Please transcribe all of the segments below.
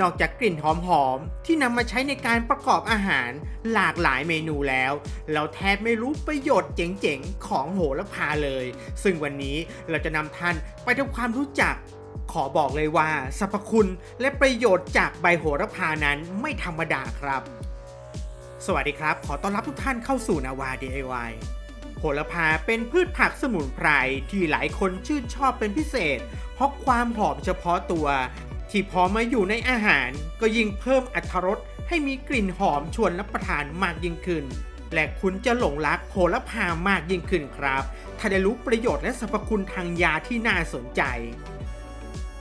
นอกจากกลิ่นหอมๆ ที่นำมาใช้ในการประกอบอาหารหลากหลายเมนูแล้ว เราแทบไม่รู้ประโยชน์เจ๋งๆ ของโหระพาเลย ซึ่งวันนี้เราจะนำท่านไปทำความรู้จัก ขอบอกเลยว่าสรรพคุณและประโยชน์จากใบโหระพานั้นไม่ธรรมดาครับ สวัสดีครับ ขอต้อนรับทุกท่านเข้าสู่นาวา DIY โหระพาเป็นพืชผักสมุนไพรที่หลายคนชื่นชอบเป็นพิเศษ เพราะความหอมเฉพาะตัว ที่พอมาอยู่ในอาหารก็ยิ่งเพิ่มอรรถรสให้มีกลิ่นหอมชวนรับประทานมากยิ่งขึ้น และคุณจะหลงรักโหระพามากยิ่งขึ้นครับ ถ้าได้รู้ประโยชน์และสรรพคุณทางยาที่น่าสนใจ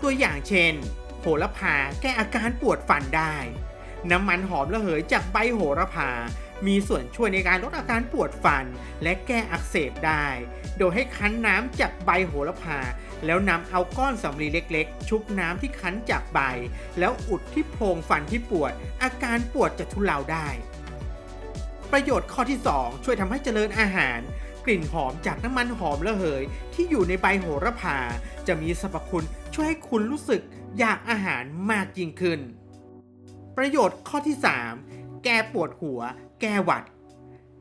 ตัวอย่างเช่น โหระพาแก้อาการปวดฟันได้ น้ำมันหอมระเหยจากใบโหระพา มีส่วนช่วยในการลดอาการปวดฟัน และแก้อักเสบได้ โดยให้คั้นน้ำจากใบโหระพา แล้วนำเอาก้อนสำลีเล็กๆ ชุบน้ำที่คั้นจากใบ แล้วอุดที่โพรงฟันที่ปวด อาการปวดจะทุเลาได้ ประโยชน์ข้อที่ 2 ช่วยทำให้เจริญอาหารกลิ่นหอมจากน้ำมันหอมระเหย ที่อยู่ในใบโหระพา จะมีสรรพคุณช่วยให้คุณรู้สึกอยากอาหารมากยิ่งขึ้น ประโยชน์ข้อที่ 3 แก้ปวดหัว แก้หวัด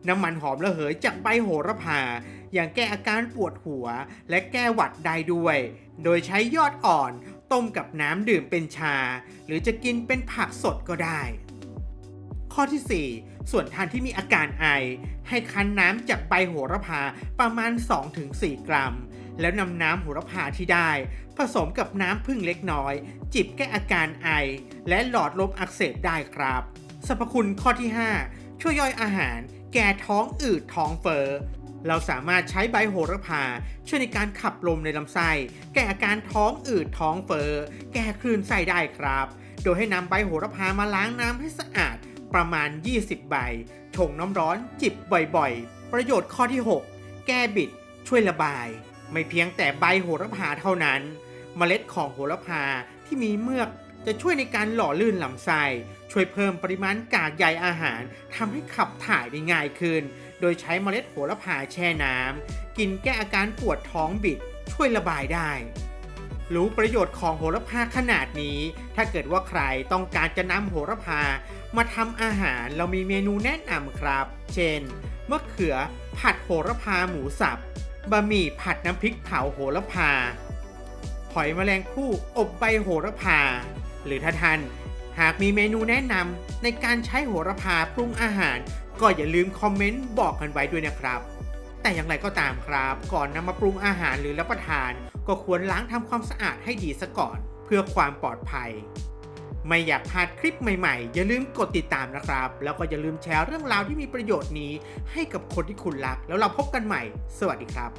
น้ำมันหอมระเหยจากใบโหระพา อย่างแก้อาการปวดหัวและแก้หวัดได้ด้วย โดยใช้ยอดอ่อนต้มกับน้ำดื่มเป็นชา หรือจะกินเป็นผักสดก็ได้ ข้อที่ 4 ส่วนท่านที่มีอาการไอ ให้คั้นน้ำจากใบโหระพาประมาณ 2-4 กรัม แล้วนำน้ำโหระพาที่ได้ ผสมกับน้ำผึ้งเล็กน้อย จิบแก้อาการไอ และหลอดลมอักเสบได้ครับสรรพคุณข้อที่ 5 ช่วยย่อยอาหาร แก้ท้องอืดท้องเฟอ้อเราสามารถใช้ใบโหระพา ช่วยในการขับลมในลำไส้ แก้อาการท้องอืดท้องเฟอ้อแก้คลื่นไส้ได้ครับ โดยให้นำใบโหระพามาล้างน้ำให้สะอาดประมาณ 20 ใบ ชงน้ำร้อนจิบบ่อยๆ ประโยชน์ข้อที่ 6 แก้บิด ช่วยระบาย ไม่เพียงแต่ใบโหระพาเท่านั้น เมล็ดของโหระพาที่มีเมือก จะช่วยในการหล่อลื่นลำไส้ ช่วยเพิ่มปริมาณกากใยอาหารทำให้ขับถ่ายได้ง่ายขึ้น โดยใช้เมล็ดโหระพาแช่น้ำกินแก้อาการปวดท้องบิด ช่วยระบายได้รู้ประโยชน์ของโหระพาขนาดนี้ ถ้าเกิดว่าใครต้องการจะนำโหระพา มาทำอาหารเรามีเมนูแนะนำครับ เช่น มะเขือผัดโหระพาหมูสับบะหมี่ผัดน้ำพริกเผาโหระพา หอยแมลงภู่อบใบโหระพา หรือถ้าท่านหากมีเมนูแนะนำในการใช้โหระพาปรุงอาหาร ก็อย่าลืมคอมเมนต์บอกกันไว้ด้วยนะครับ แต่อย่างไรก็ตามครับ ก่อนนำมาปรุงอาหารหรือรับประทาน ก็ควรล้างทำความสะอาดให้ดีซะก่อน เพื่อความปลอดภัย ไม่อยากพลาดคลิปใหม่ๆ อย่าลืมกดติดตามนะครับ แล้วก็อย่าลืมแชร์เรื่องราวที่มีประโยชน์นี้ ให้กับคนที่คุณรัก แล้วเราพบกันใหม่ สวัสดีครับ